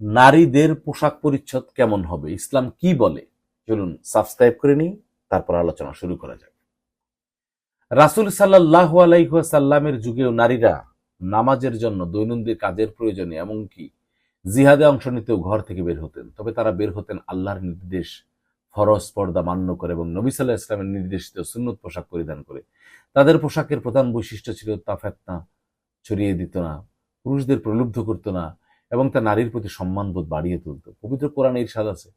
নারীদের পোশাক পরিচ্ছদ কেমন হবে? ইসলাম কি বলে? চলুন সাবস্ক্রাইব করে নিই, তারপর আলোচনা শুরু করা যাক। রাসুল সাল্লাহ আলাইসাল্লামের যুগেও নারীরা নামাজের জন্য দৈনন্দিন কাজের প্রয়োজনে, এমনকি জিহাদে অংশ নিতেও ঘর থেকে বের হতেন। তবে তারা বের হতেন আল্লাহর নির্দেশ, ফরজ পর্দা মান্য করে এবং নবী সাল্লাহ ইসলামের নির্দেশিত সুন্নত পোশাক পরিধান করে। তাদের পোশাকের প্রধান বৈশিষ্ট্য ছিল তা ফেতনা, ছড়িয়ে দিত না, পুরুষদের প্রলুব্ধ করতো না এবং তা নারীর প্রতি সম্মানবোধ বাড়িয়ে তুলত। পবিত্র কোরআনে ইরশাদ আছে,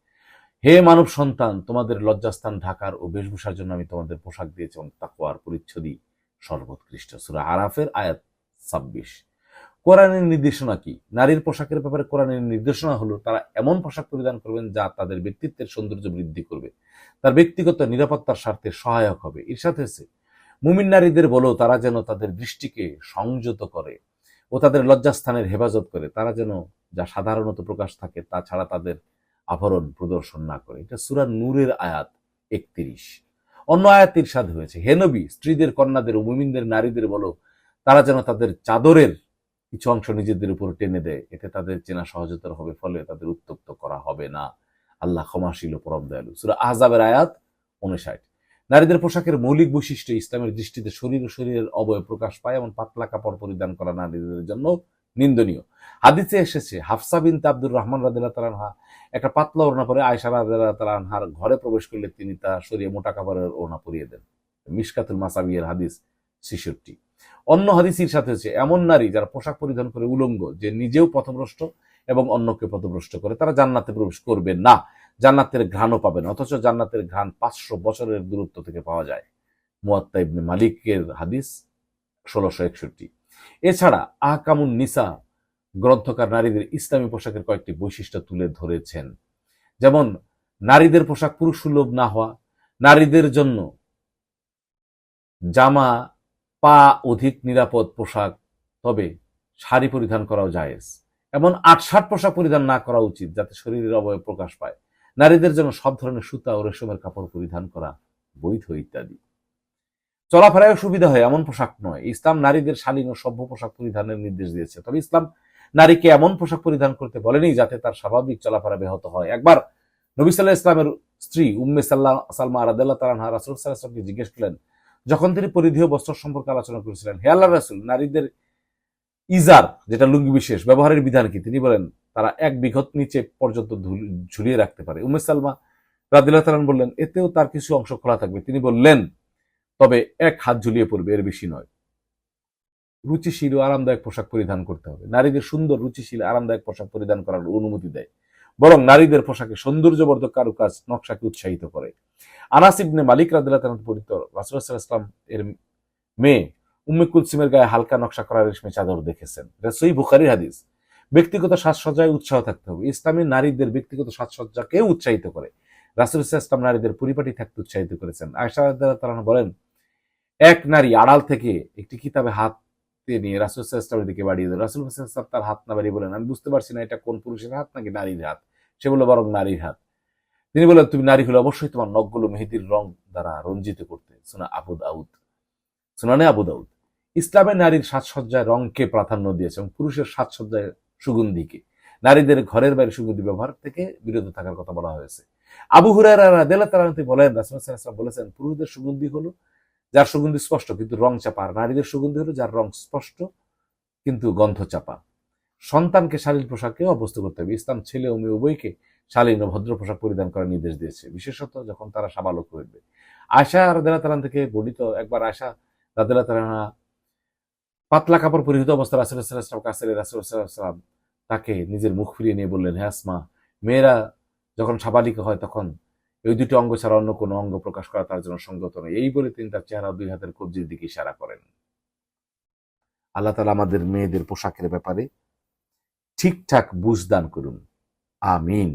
হে মানব সন্তান, তোমাদের লজ্জাস্থান ঢাকার ও বেশভূষার জন্য আমি তোমাদের পোশাক দিয়েছি এবং তাকুয়ার পরিচ্ছদই সর্বোৎকৃষ্ট। সুরা আরাফের আয়াত ছাব্বিশ। কোরআনের নির্দেশনা কি? নারীর পোশাকের ব্যাপারে কোরআনের নির্দেশনা হলো, তারা এমন পোশাক পরিধান করবেন যা তাদের ব্যক্তিত্বের সৌন্দর্য বৃদ্ধি করবে। তার ব্যক্তিগত নিরাপত্তার স্বার্থে সহায়ক হবে। এর সাথে মুমিন নারীদের বলো, তারা যেন তাদের দৃষ্টিকে সংযত করে। ও তাদের লজ্জাস্থানের হেফাজত করে। তারা যেন যা সাধারণত প্রকাশ থাকে, তা ছাড়া তাদের আভরণ প্রদর্শন না করে। এটা সুরা নূরের আয়াত একত্রিশ। অন্য আয়াত ইরশাদ হয়েছে। হেনবি স্ত্রীদের, কন্যাদের ও মুমিনদের, নারীদের বলো, তারা যেন তাদের চাদরের কিছু অংশ নিজেদের উপর টেনে দেয়। এতে তাদের চেনা সহজতর হবে, ফলে তাদের উত্তপ্ত করা হবে না। আল্লাহ ক্ষমাশীল পরম দয়ালু। সুরা আহজাবের আয়াত উনষাট। নারীদের পোশাকের মৌলিক বৈশিষ্ট্য ইসলামের দৃষ্টিতে শরীর ও শরীরের অবয়ব প্রকাশ পায় এমন পাতলা কাপড় পরিধান করা নারীদের জন্য নিন্দনীয়। হাদিসে এসেছে, হাফসা বিন আব্দুর রহমান রাদিল্লাহ তালানহা একটা পাতলা ওড়না পরে আয়সা রাদিল্লাহ তালানহার ঘরে প্রবেশ করলে তিনি তা সরিয়ে মোটা কাপড়ের ওড়না পরিয়ে দেন। মিশকাতুল মাসাবিয়ের হাদিস ছেষট্টি। অন্য হাদিসির সাথে হচ্ছে, এমন নারী যারা পোশাক পরিধান করে উলঙ্গ, যে নিজেও পথভ্রষ্ট এবং অন্যকে পথভ্রষ্ট করে, তারা জান্নাতে প্রবেশ করবে না। জান্নাতের ঘ্রাণও পাবেন, অথচ জান্নাতের ঘ্রাণ পাঁচশো বছরের দূরত্ব থেকে পাওয়া যায়। মুয়াত্তা ইবনে মালিকের হাদিস ষোলোশো একষট্টি। এছাড়া আহকামুন নিসা গ্রন্থকার নারীদের ইসলামী পোশাকের কয়েকটি বৈশিষ্ট্য তুলে ধরেছেন। যেমন, নারীদের পোশাক পুরুষ সুলভ না হওয়া, নারীদের জন্য জামা পা অধিক নিরাপদ পোশাক, তবে শাড়ি পরিধান করাও জায়েজ। এমন আটষাট পোশাক পরিধান না করা উচিত, যাতে শরীরের অবয়ব প্রকাশ পায়। নারীদের জন্য সব ধরনের সুতা ও রেশমের কাপড় পরিধান করা বৈধ ইত্যাদি। চলাফেরায় সুবিধা হয়, এমন পোশাক নয়। ইসলাম নারীদের শালীন ও সভ্য পোশাক পরিধানের নির্দেশ দিয়েছে। তবে ইসলাম নারীকে এমন পোশাক পরিধান করতে বলেনি যাতে তার স্বাভাবিক চলাফেরা ব্যাহত হয়। একবার নবী সাল্লাহ ইসলামের স্ত্রী উম্মে সাল্লাহ সালমা আরাদাল্লাহ তালানহা রাসুল সাল্লাহামকে জিজ্ঞেস করলেন, যখন তিনি পরিধেয় বস্ত্র সম্পর্কে আলোচনা করেছিলেন, হে আল্লাহ রাসুল, নারীদের ইজার, যেটা লুঙ্গি বিশেষ, ব্যবহারের বিধান কি? তিনি বলেন তারা এক বিঘত নিচে পর্যন্ত ঝুলিয়ে রাখতে পারে। উমেশ সালমা রাদিল্লাহ তালান বললেন, এতেও তার কিছু অংশ খোলা থাকবে। তিনি বললেন, তবে এক হাত ঝুলিয়ে পড়বে, এর বেশি নয়। রুচিশীল ও আরামদায়ক পোশাক পরিধান করতে হবে। নারীদের সুন্দর, রুচিশীল, আরামদায়ক পোশাক পরিধান করার অনুমতি দেয়। বরং নারীদের পোশাকে সৌন্দর্যবর্ধক কারুকাজ নকশাকে উৎসাহিত করে। আনাস ইবনে মালিক রাদিল্লাহ তালান পরিত ইসলাম এর মেয়ে উম্মে কুলসিমের গায়ে হালকা নকশা করা রেশমে চাদর দেখেছেন। রসই বুখারির হাদিস। ব্যক্তিগত সাজসজ্জায় উৎসাহ থাকতে হবে। ইসলামী নারীদের ব্যক্তিগত সাজসজ্জাকে উৎসাহিত করে। রাসুল ইসলাম নারীদের পরিপাটি থাকতে উৎসাহিত করেছেন। আয়সা তালান বলেন, এক নারী আড়াল থেকে একটি কিতাবে হাত নিয়ে রাসুল ইসলামের দিকে বাড়িয়ে দেন। রাসুল ইসলাম তার হাত না বাড়িয়ে বলেন, আমি বুঝতে পারছি না, এটা কোন পুরুষের হাত নাকি নারীর হাত? সে বলল, বরং নারীর হাত। তিনি বলেন তুমি নারী হলে অবশ্যই তোমার নখগুলো মেহেদির রং দ্বারা রঞ্জিত করতে। সোনা আবু দাউদ। সোনানে আবু দাউদ। ইসলামের নারীর সাজসজ্জায় রংকে প্রাধান্য দিয়েছে এবং পুরুষের সাজসজ্জায় সুগন্ধিকে। নারীদের ঘরের বাইরে সুগন্ধি ব্যবহার থেকে বিরত থাকার কথা বলা হয়েছে। আবু হুরারা বলেন বলেছেন, পুরুষদের সুগন্ধি হলো যার সুগন্ধি স্পষ্ট, কিন্তু রং চাপা, আর নারীদের সুগন্ধি হলো যার রং স্পষ্ট, কিন্তু গন্ধ চাপা। সন্তানকে শালীন পোশাকে অভ্যস্ত করতে হবে। ইসলাম ছেলে ও মেয়ে উভয়কে শালীন ও ভদ্র পোশাক পরিধান করার নির্দেশ দিয়েছে। বিশেষত যখন তারা সাবালক হইবে আয়সা রাদেলা তালান থেকে বর্ণিত একবার আশা রাদেলা তালানা পাতলা কাপড় পরিহিত অবস্থা রাসুলাম কাছে রাসুলাম তাকে নিজের মুখ ফিরিয়ে নিয়ে বললেন হ্যাঁ মেয়েরা যখন সাবালিকা হয় তখন এই দুটি অঙ্গ ছাড়া অন্য কোনো অঙ্গ প্রকাশ করা তার জন্য সঙ্গত নয়। এই বলে তিনি তার চেহারা দুই হাতের কবজির দিকে ইশারা করেন। আল্লাহ তালা আমাদের মেয়েদের পোশাকের ব্যাপারে ঠিকঠাক বুঝদান করুন। আমিন।